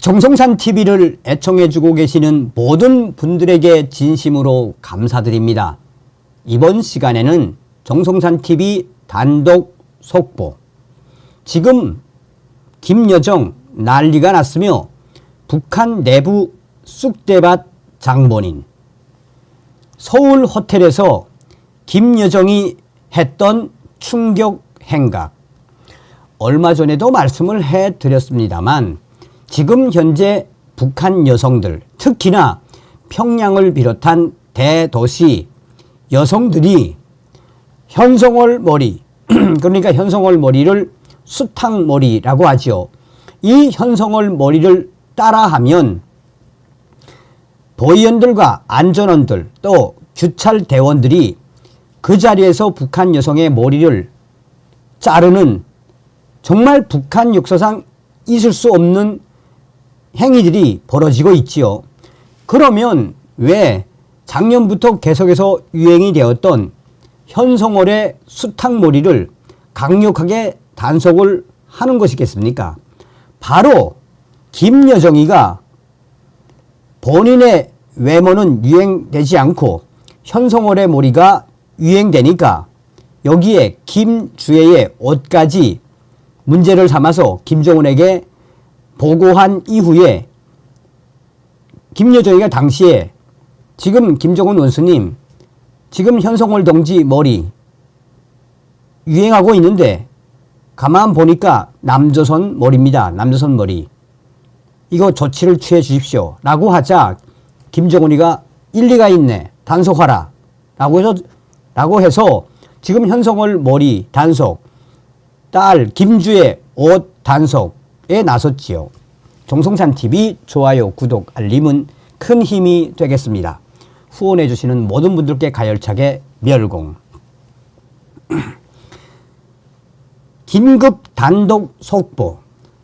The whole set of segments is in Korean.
정성산 TV를 애청해주고 계시는 모든 분들에게 진심으로 감사드립니다. 이번 시간에는 정성산 TV 단독 속보. 지금 김여정 난리가 났으며 북한 내부 쑥대밭 장본인 서울 호텔에서 김여정이 했던 충격 행각. 얼마 전에도 말씀을 해 드렸습니다만 지금 현재 북한 여성들, 특히나 평양을 비롯한 대도시 여성들이 현성월 머리, 그러니까 현성월 머리를 수탕머리라고 하죠. 이 현성월 머리를 따라하면 보위원들과 안전원들 또 규찰 대원들이 그 자리에서 북한 여성의 머리를 자르는 정말 북한 역사상 있을 수 없는 행위들이 벌어지고 있지요. 그러면 왜 작년부터 계속해서 유행이 되었던 현성월의 수탉머리를 강력하게 단속을 하는 것이겠습니까? 바로 김여정이가 본인의 외모는 유행되지 않고 현성월의 머리가 유행되니까 여기에 김주애의 옷까지 문제를 삼아서 김정은에게 보고한 이후에 김여정이가 당시에 지금 김정은 원수님 지금 현성월 동지 머리 유행하고 있는데 가만 보니까 남조선 머리입니다. 남조선 머리. 이거 조치를 취해 주십시오. 라고 하자 김정은이가 일리가 있네. 단속하라. 라고 해서, 라고 해서 지금 현성월 머리 단속, 딸 김주의 옷 단속 에 나섰지요. 정성산 TV 좋아요, 구독, 알림은 큰 힘이 되겠습니다. 후원해 주시는 모든 분들께 가열차게 멸공. 긴급 단독 속보.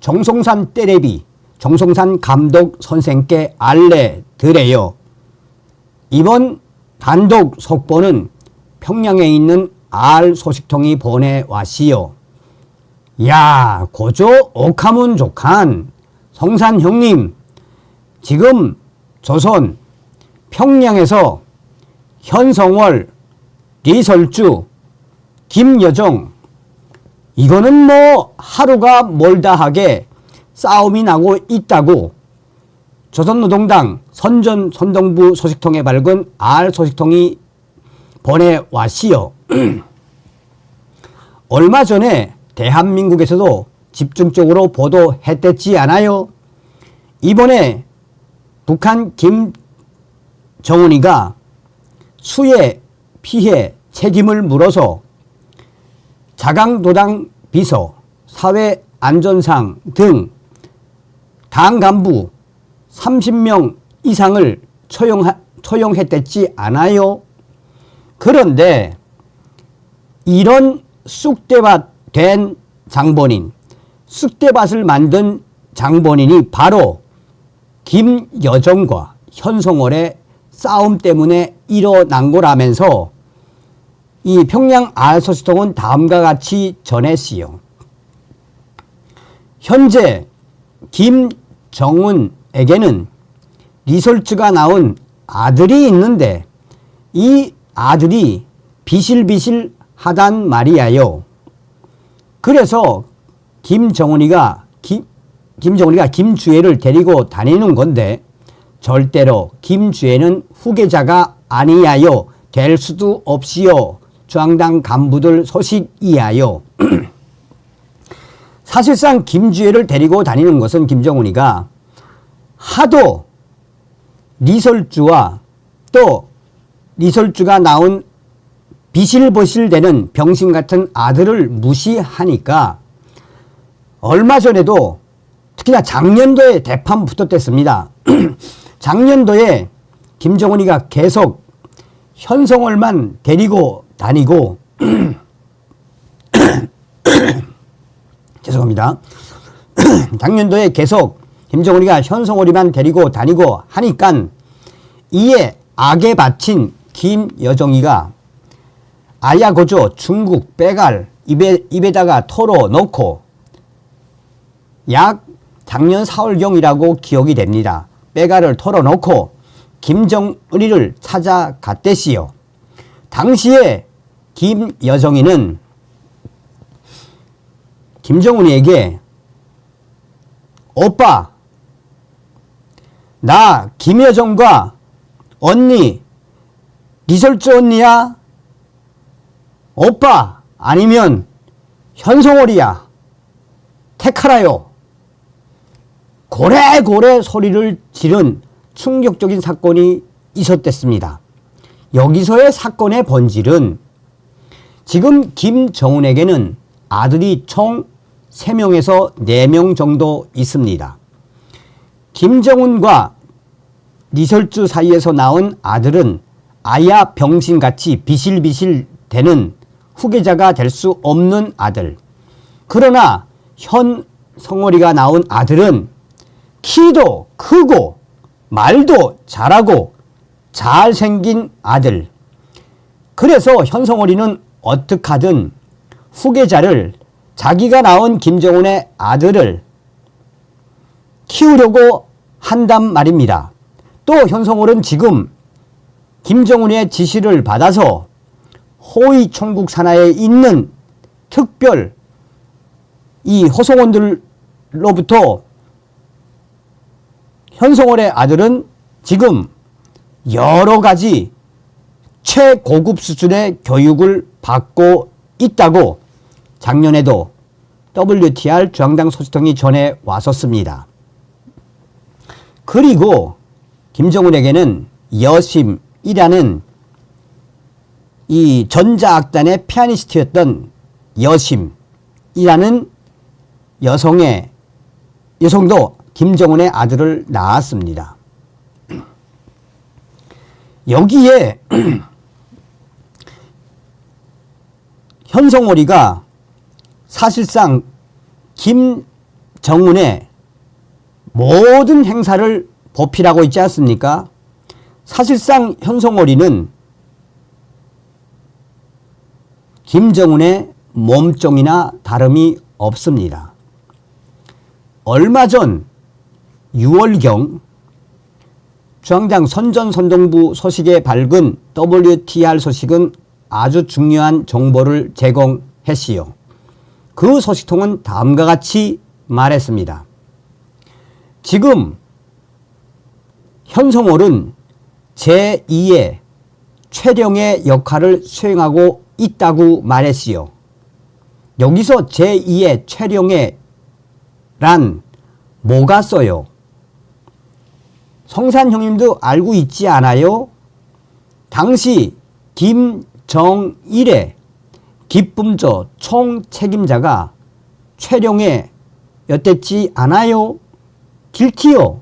정성산 때레비 정성산 감독 선생께 알려드려요. 이번 단독 속보는 평양에 있는 알 소식통이 보내왔시요. 야, 고조 옥하문 족한 성산 형님, 지금 조선 평양에서 현성월, 리설주, 김여정, 이거는 뭐 하루가 멀다 하게 싸움이 나고 있다고 조선노동당 선전 선동부 소식통에 밝은 알 소식통이 보내왔시요. 얼마 전에 대한민국에서도 집중적으로 보도했댔지 않아요? 이번에 북한 김정은이가 수해 피해 책임을 물어서 자강도당 비서, 사회안전상 등 당 간부 30명 이상을 초용하, 초용했댔지 않아요? 그런데 이런 쑥대밭 된 장본인, 쑥대밭을 만든 장본인이 바로 김여정과 현성월의 싸움 때문에 일어난 거라면서 이 평양 알소시통은 다음과 같이 전했시요. 현재 김정은에게는 리설트가 나온 아들이 있는데 이 아들이 비실비실 하단 말이야요. 그래서 김정은이가 김, 김정은이가 김주애를 데리고 다니는 건데 절대로 김주애는 후계자가 아니야요. 될 수도 없이요. 중앙당 간부들 소식이야요. 사실상 김주애를 데리고 다니는 것은 김정은이가 하도 리설주와 또 리설주가 나온 비실버실되는 병신 같은 아들을 무시하니까 얼마 전에도 특히나 작년도에 대판 붙었댔습니다. 작년도에 김정은이가 계속 현성월만 데리고 다니고 죄송합니다. 작년도에 계속 김정은이가 현성월이만 데리고 다니고 하니까 이에 악에 바친 김여정이가 아야고조 중국 빼갈 입에, 입에다가 털어 놓고 약 작년 4월경이라고 기억이 됩니다. 빼가를 털어놓고 김정은이를 찾아갔대시요. 당시에 김여정이는 김정은이에게 오빠 나 김여정과 언니 리설주 언니야 오빠 아니면 현성월이야 택하라요 고래고래 소리를 지른 충격적인 사건이 있었댔습니다. 여기서의 사건의 본질은 지금 김정은에게는 아들이 총 3명에서 4명 정도 있습니다. 김정은과 리설주 사이에서 나온 아들은 아야 병신같이 비실비실 되는 후계자가 될 수 없는 아들. 그러나 현 성월이가 나온 아들은 키도 크고 말도 잘하고 잘생긴 아들. 그래서 현성월이는 어떻게 하든 후계자를 자기가 낳은 김정은의 아들을 키우려고 한단 말입니다. 또 현성월은 지금 김정은의 지시를 받아서 호위 총국 산하에 있는 특별 이 호송원들로부터 현성월의 아들은 지금 여러 가지 최고급 수준의 교육을 받고 있다고 작년에도 WTR 중앙당 소식통이 전해 왔었습니다. 그리고 김정은에게는 여심이라는 이 전자악단의 피아니스트였던 여심이라는 여성의 여성도 김정은의 아들을 낳았습니다. 여기에 현성월이가 사실상 김정은의 모든 행사를 보필하고 있지 않습니까? 사실상 현성월이는 김정은의 몸종이나 다름이 없습니다. 얼마 전 6월경 중앙당 선전선동부 소식에 밝은 WTR 소식은 아주 중요한 정보를 제공했시요. 그 소식통은 다음과 같이 말했습니다. 지금 현성월은 제2의 최령의 역할을 수행하고 있다고 말했시요. 여기서 제2의 최령의 란 뭐가 써요? 성산 형님도 알고 있지 않아요? 당시 김정일의 기쁨조 총책임자가 최령의 였댔지 않아요? 길티요.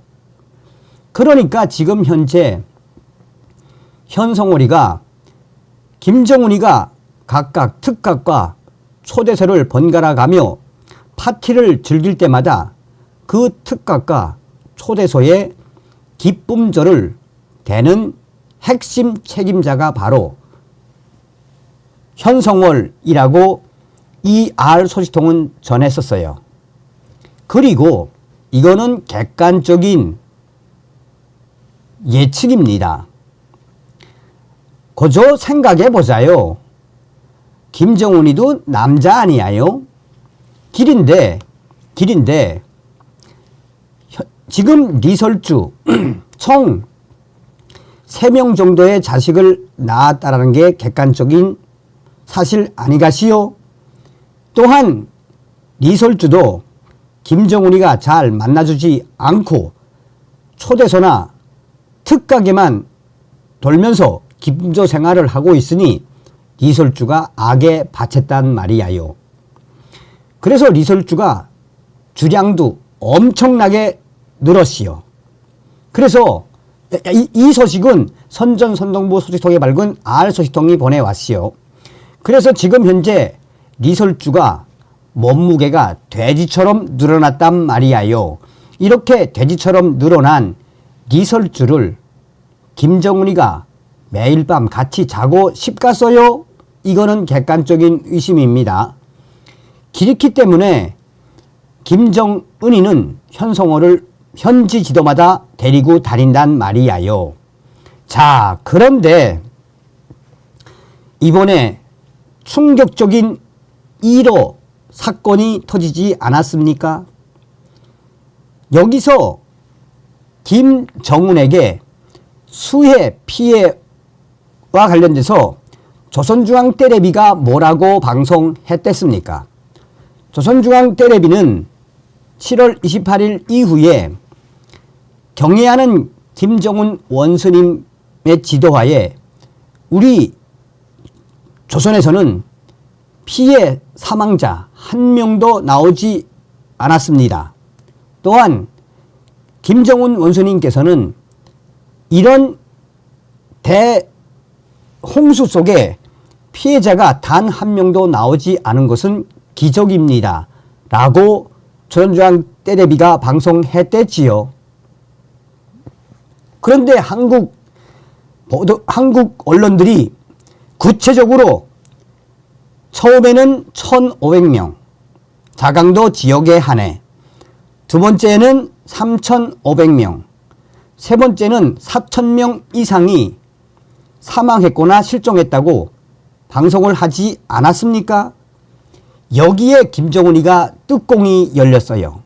그러니까 지금 현재 현성월이가 김정은이가 각각 특각과 초대서를 번갈아 가며 파티를 즐길 때마다 그 특각과 초대소에 기쁨절을 대는 핵심 책임자가 바로 현성월이라고 이 R 소식통은 전했었어요. 그리고 이거는 객관적인 예측입니다. 그저 생각해 보자요. 김정은이도 남자 아니야요? 길인데, 길인데, 지금 리설주 총 3명 정도의 자식을 낳았다라는 게 객관적인 사실 아니가시요? 또한 리설주도 김정은이가 잘 만나주지 않고 초대소나 특가게만 돌면서 김조 생활을 하고 있으니 리설주가 악에 바쳤단 말이야요. 그래서 리설주가 주량도 엄청나게 늘었시요. 그래서 이, 이 소식은 선전 선동부 소식통에 밝은 R 소식통이 보내왔시요. 그래서 지금 현재 리설주가 몸무게가 돼지처럼 늘어났단 말이야요. 이렇게 돼지처럼 늘어난 리설주를 김정은이가 매일 밤 같이 자고 싶갔어요? 이거는 객관적인 의심입니다. 그렇기 때문에 김정은이는 현성호를 현지 지도마다 데리고 다닌단 말이야요. 자, 그런데 이번에 충격적인 1호 사건이 터지지 않았습니까? 여기서 김정은에게 수해 피해와 관련돼서 조선중앙 텔레비가 뭐라고 방송했댔습니까? 조선중앙 텔레비는 7월 28일 이후에 경애하는 김정은 원수님의 지도하에 우리 조선에서는 피해 사망자 한 명도 나오지 않았습니다. 또한 김정은 원수님께서는 이런 대홍수 속에 피해자가 단 한 명도 나오지 않은 것은 기적입니다. 라고 조선중앙 텔레비가 방송했댔지요. 그런데 한국 보도, 한국 언론들이 구체적으로 처음에는 1,500명, 자강도 지역에 한해, 두 번째는 3,500명, 세 번째는 4,000명 이상이 사망했거나 실종했다고 방송을 하지 않았습니까? 여기에 김정은이가 뚜껑이 열렸어요.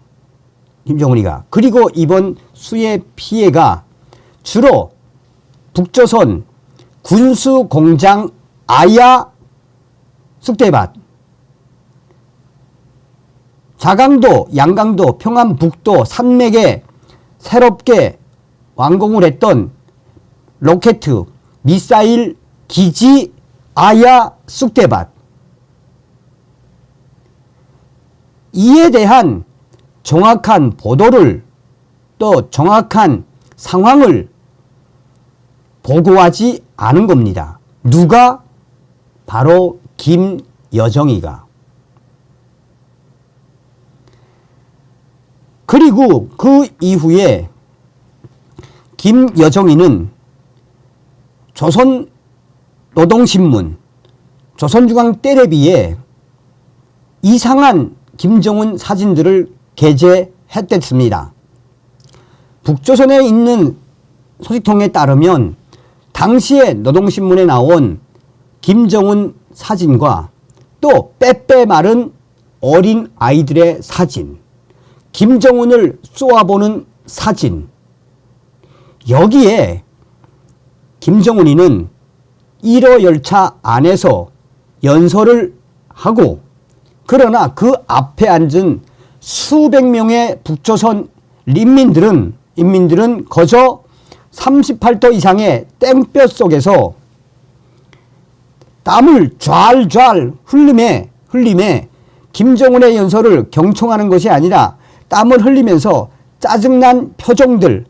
김정은이가. 그리고 이번 수해 피해가 주로 북조선 군수 공장 아야 쑥대밭 자강도, 양강도, 평안북도 산맥에 새롭게 완공을 했던 로켓, 미사일 기지 아야 쑥대밭 이에 대한 정확한 보도를 또 정확한 상황을 보고하지 않은 겁니다. 누가? 바로 김여정이가. 그리고 그 이후에 김여정이는 조선 노동신문, 조선중앙 텔레비에 이상한 김정은 사진들을 게재했댔습니다. 북조선에 있는 소식통에 따르면 당시에 노동신문에 나온 김정은 사진과 또 빼빼 마른 어린 아이들의 사진, 김정은을 쏘아보는 사진, 여기에 김정은이는 1호 열차 안에서 연설을 하고 그러나 그 앞에 앉은 수백 명의 북조선 인민들은 인민들은 거저 38도 이상의 땡볕 속에서 땀을 좔좔 흘림에 흘림에 김정은의 연설을 경청하는 것이 아니라 땀을 흘리면서 짜증난 표정들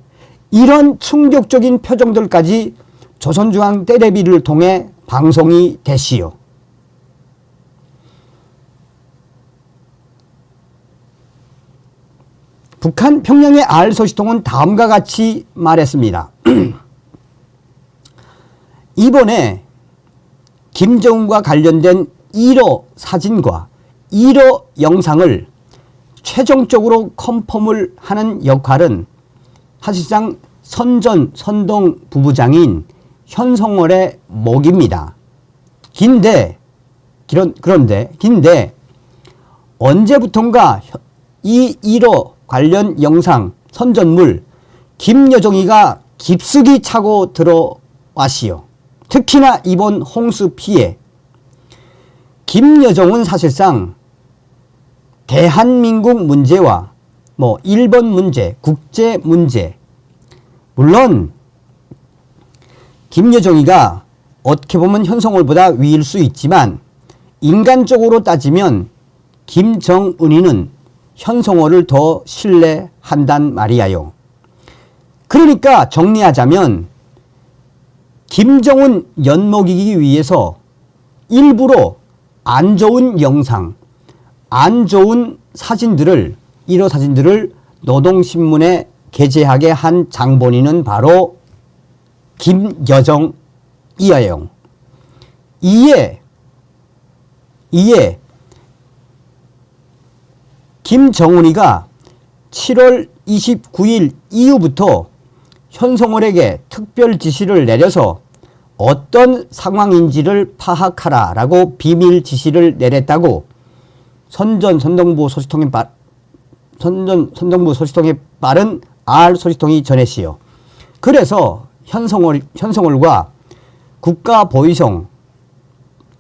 이런 충격적인 표정들까지 조선중앙 텔레비를 통해 방송이 됐시요. 북한 평양의 알 소식통은 다음과 같이 말했습니다. 이번에 김정은과 관련된 1호 사진과 1호 영상을 최종적으로 컨펌을 하는 역할은 사실상 선전 선동 부부장인 현성월의 목입니다. 긴데 그런데 긴데 언제부턴가 이 1호 관련 영상 선전물 김여정이가 깊숙이 차고 들어왔시오. 특히나 이번 홍수 피해 김여정은 사실상 대한민국 문제와 뭐 일본 문제, 국제 문제 물론 김여정이가 어떻게 보면 현성월보다 위일 수 있지만 인간적으로 따지면 김정은이는 현성월을 더 신뢰한단 말이야요. 그러니까 정리하자면 김정은 연목이기 위해서 일부러 안 좋은 영상, 안 좋은 사진들을 1호 사진들을 노동신문에 게재하게 한 장본인은 바로 김여정 이하영. 이에 이에 김정은이가 7월 29일 이후부터 현성월에게 특별 지시를 내려서 어떤 상황인지를 파악하라 라고 비밀 지시를 내렸다고 선전 선동부 소식통에 빠 선전 선동부 소식통에 빠른 R 소식통이 전했시요. 그래서 현성월 현성월과 국가 보위성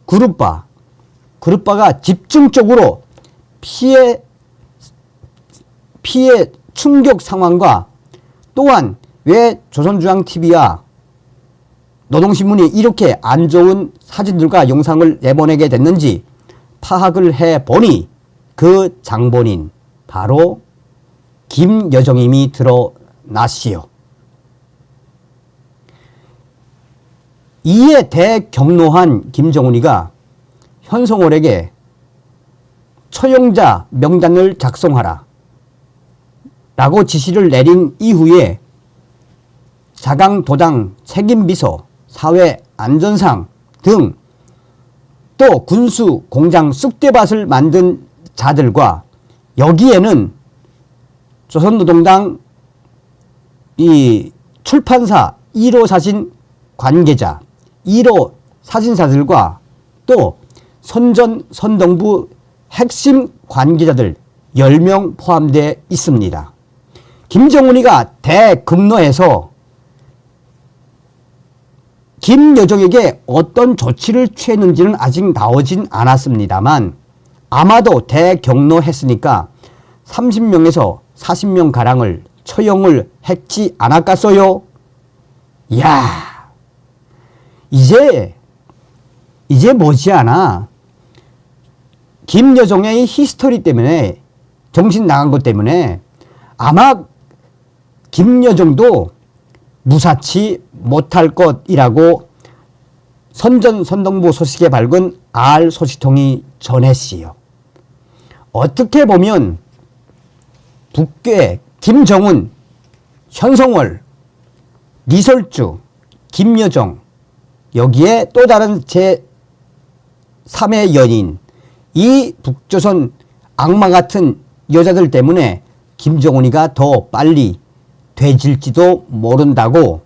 그룹바 그룹바가 집중적으로 피해 피해 충격 상황과 또한 왜 조선중앙TV와 노동신문이 이렇게 안 좋은 사진들과 영상을 내보내게 됐는지 파악을 해 보니 그 장본인 바로 김여정임이 드러났시요. 이에 대경로한 김정은이가 현성월에게 처용자 명단을 작성하라 라고 지시를 내린 이후에 자강도당 책임비서 사회안전상 등 또 군수 공장 쑥대밭을 만든 자들과 여기에는 조선노동당 이 출판사 1호 사진 관계자 1호 사진사들과 또 선전 선동부 핵심 관계자들 10명 포함되어 있습니다. 김정은이가 대급로에서 김여정에게 어떤 조치를 취했는지는 아직 나오진 않았습니다만 아마도 대경로했으니까 30명에서 40명 가량을 처형을 했지 않았겠어요? 야 이제 이제 머지않아 김여정의 히스토리 때문에 정신 나간 것 때문에 아마 김여정도 무사치 못할 것이라고 선전 선동부 소식에 밝은 R 소식통이 전했시요. 어떻게 보면 북괴 김정은, 현성월, 리설주, 김여정 여기에 또 다른 제 3의 연인 이 북조선 악마 같은 여자들 때문에 김정은이가 더 빨리 되질지도 모른다고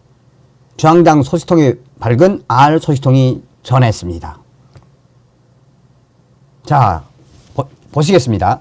중앙당 소식통에 밝은 R 소식통이 전했습니다. 자, 보, 보시겠습니다.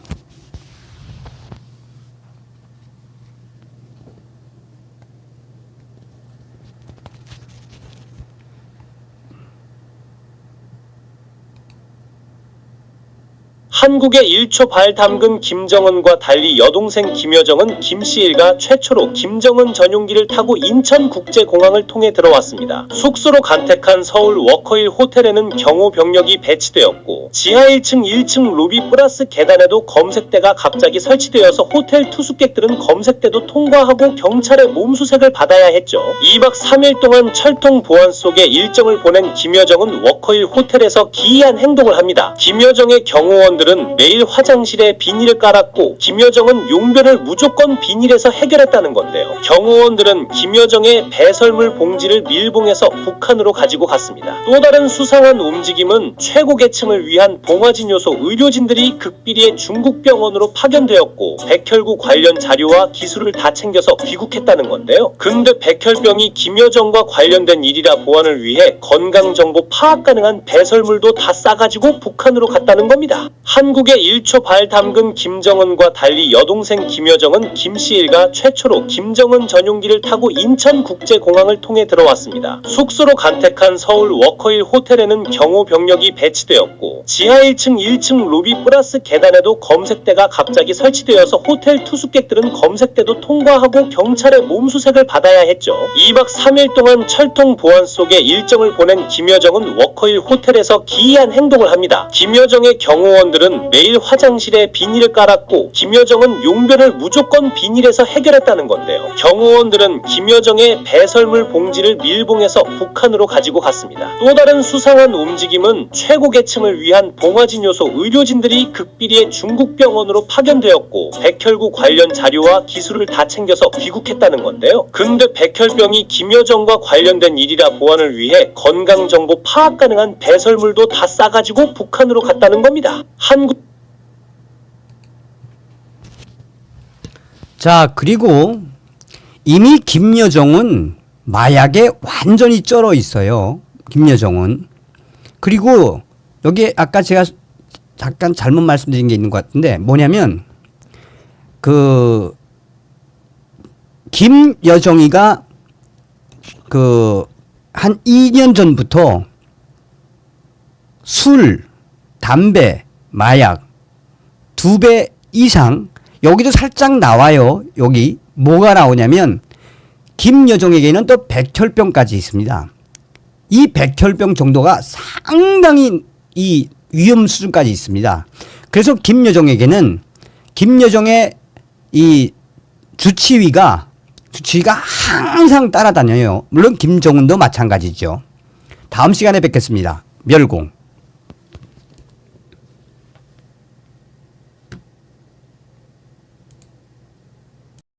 한국의 일초 발 담근 김정은과 달리 여동생 김여정은 김씨 일가 최초로 김정은 전용기를 타고 인천국제공항을 통해 들어왔습니다. 숙소로 간택한 서울 워커힐 호텔에는 경호 병력이 배치되었고 지하 1층 1층 로비 플러스 계단에도 검색대가 갑자기 설치되어서 호텔 투숙객들은 검색대도 통과하고 경찰의 몸수색을 받아야 했죠. 2박 3일 동안 철통 보안 속에 일정을 보낸 김여정은 워커힐 호텔에서 기이한 행동을 합니다. 김여정의 경호원 경호 원들은 매일 화장실에 비닐을 깔았고 김여정은 용변을 무조건 비닐에서 해결했다는 건데요. 경호원들은 김여정의 배설물 봉지를 밀봉해서 북한으로 가지고 갔습니다. 또 다른 수상한 움직임은 최고 계층을 위한 봉화진 요소 의료진들이 극비리의 중국 병원으로 파견되었고 백혈구 관련 자료와 기술을 다 챙겨서 귀국했다는 건데요. 근데 백혈병이 김여정과 관련된 일이라 보안을 위해 건강 정보 파악 가능한 배설물도 다 싸가지고 북한으로 갔다는 겁니다. 한국의 일초 발 담근 김정은과 달리 여동생 김여정은 김씨 일가 최초로 김정은 전용기를 타고 인천국제공항을 통해 들어왔습니다. 숙소로 간택한 서울 워커힐 호텔에는 경호 병력이 배치되었고 지하 1층 1층 로비 플러스 계단에도 검색대가 갑자기 설치되어서 호텔 투숙객들은 검색대도 통과하고 경찰의 몸수색을 받아야 했죠. 2박 3일 동안 철통 보안 속에 일정을 보낸 김여정은 워커힐 호텔에서 기이한 행동을 합니다. 김여정의 경호원들 경 찰들은 매일 화장실에 비닐을 깔았고 김여정은 용변을 무조건 비닐에서 해결했다는 건데요. 경호원들은 김여정의 배설물 봉지를 밀봉해서 북한으로 가지고 갔습니다. 또 다른 수상한 움직임은 최고 계층을 위한 봉화진 요소 의료진들이 극비리의 중국 병원으로 파견되었고 백혈구 관련 자료와 기술을 다 챙겨서 귀국했다는 건데요. 근데 백혈병이 김여정과 관련된 일이라 보안을 위해 건강정보 파악 가능한 배설물도 다 싸가지고 북한으로 갔다는 겁니다. 한국 자, 그리고 이미 김여정은 마약에 완전히 쩔어 있어요. 김여정은. 그리고 여기 아까 제가 잠깐 잘못 말씀드린 게 있는 것 같은데 뭐냐면 그 김여정이가 그 한 2년 전부터 술, 담배, 마약 두 배 이상 여기도 살짝 나와요. 여기 뭐가 나오냐면 김여정에게는 또 백혈병까지 있습니다. 이 백혈병 정도가 상당히 이 위험 수준까지 있습니다. 그래서 김여정에게는 김여정의 이 주치의가 주치의가 항상 따라다녀요. 물론 김정은도 마찬가지죠. 다음 시간에 뵙겠습니다. 멸공.